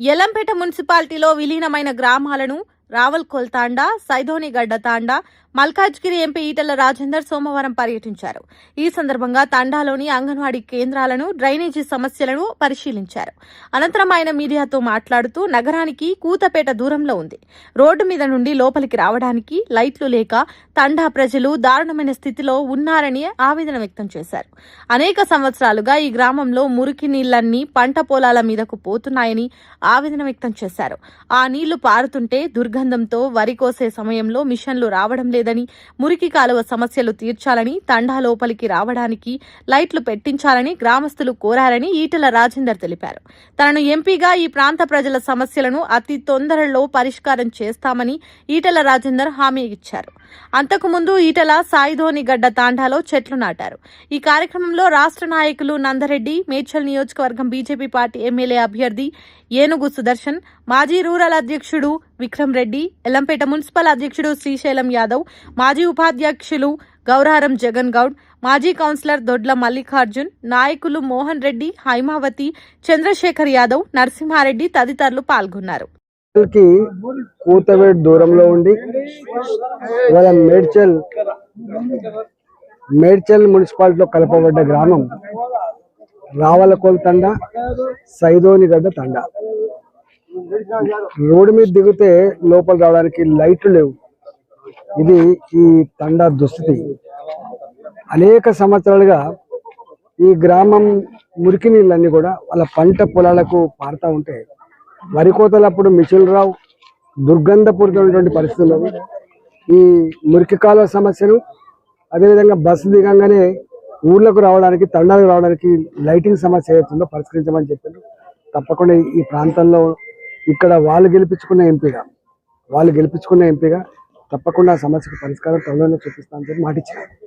యలంపేట మున్సిపాలిటీలో విలీనమైన గ్రామాలను రావల్కొల్తాండా సైధోనిగడ్డ తాండా మల్కాజ్గిరి ఎంపీ ఈటల రాజేందర్ సోమవారం పర్యటించారు. ఈ సందర్భంగా తండాలోని అంగన్వాడీ కేంద్రాలను డ్రైనేజీ సమస్యలను పరిశీలించారు. అనంతరం ఆయన మీడియాతో మాట్లాడుతూ నగరానికి కూతపేట దూరంలో ఉంది. రోడ్డు మీద నుండి లోపలికి రావడానికి లైట్లు లేక తండా ప్రజలు దారుణమైన స్థితిలో ఉన్నారని ఆవేదన వ్యక్తం చేశారు. అనేక సంవత్సరాలుగా ఈ గ్రామంలో మురికి నీళ్ళన్నీ పంట పొలాల మీదకు పోతున్నాయని ఆవేదన వ్యక్తం చేశారు. ఆ నీళ్ళు పారుతుంటే దుర్గంధంతో వరి కోసే సమయంలో మిషన్లు రావడం లేదు లేదని మురికి కాలువ సమస్యలు తీర్చాలని తండా లోపలికి రావడానికి లైట్లు పెట్టించాలని గ్రామస్తులు కోరారని ఈటల రాజేందర్ తెలిపారు. తనను ఎంపీగా ఈ ప్రాంత ప్రజల సమస్యలను అతి తొందరలో పరిష్కారం చేస్తామని ఈటల రాజేందర్ హామీ ఇచ్చారు. అంతకుముందు ఈటల సాయిధోని గడ్డ తాండాలో చెట్లు నాటారు. ఈ కార్యక్రమంలో రాష్ట్ర నాయకులు నందరెడ్డి మేడ్చల్ నియోజకవర్గం బీజేపీ పార్టీ ఎమ్మెల్యే అభ్యర్థి ఏనుగు సుదర్శన్ మాజీ రూరల్ అధ్యక్షుడు విక్రమ్ రెడ్డి ఎల్లంపేట మున్సిపల్ అధ్యక్షుడు శ్రీశైలం యాదవ్ మాజీ ఉపాధ్యక్షులు గౌరారం జగన్ గౌడ్ మాజీ కౌన్సిలర్ దొడ్ల మల్లికార్జున్ నాయకులు మోహన్ రెడ్డి హైమావతి చంద్రశేఖర్ యాదవ్ నరసింహారెడ్డి తదితరులు పాల్గొన్నారు. కూతవేడ్ దూరంలో ఉండి మేడ్చల్ మేడ్చల్ మున్సిపాలిటీలో కలపబడ్డ గ్రామం రావలకోల్ తండ సైదోనిగడ్డ తండ. రోడ్డు మీద దిగితే లోపల రావడానికి లైట్లు లేవు. ఇది ఈ తండ దుస్థితి. అనేక సంవత్సరాలుగా ఈ గ్రామం మురికి నీళ్ళన్నీ కూడా వాళ్ళ పంట పొలాలకు పారుతూ ఉంటే వరి కోతలప్పుడు మిషన్లు రావు దుర్గంధపూరితమైనటువంటి పరిస్థితుల్లో ఈ మురికి కాలువ సమస్యను అదేవిధంగా బస్సు దిగంగానే ఊర్లకు రావడానికి తండాలకు రావడానికి లైటింగ్ సమస్య ఏదైతుందో పరిష్కరించమని చెప్పారు. తప్పకుండా ఈ ప్రాంతంలో ఇక్కడ వాళ్ళు గెలిపించుకున్న ఎంపీగా వాళ్ళు గెలిపించుకున్న ఎంపీగా తప్పకుండా ఆ సమస్యకు పరిష్కారం త్వరలోనే చూపిస్తామని చెప్పి మాటిచ్చారు.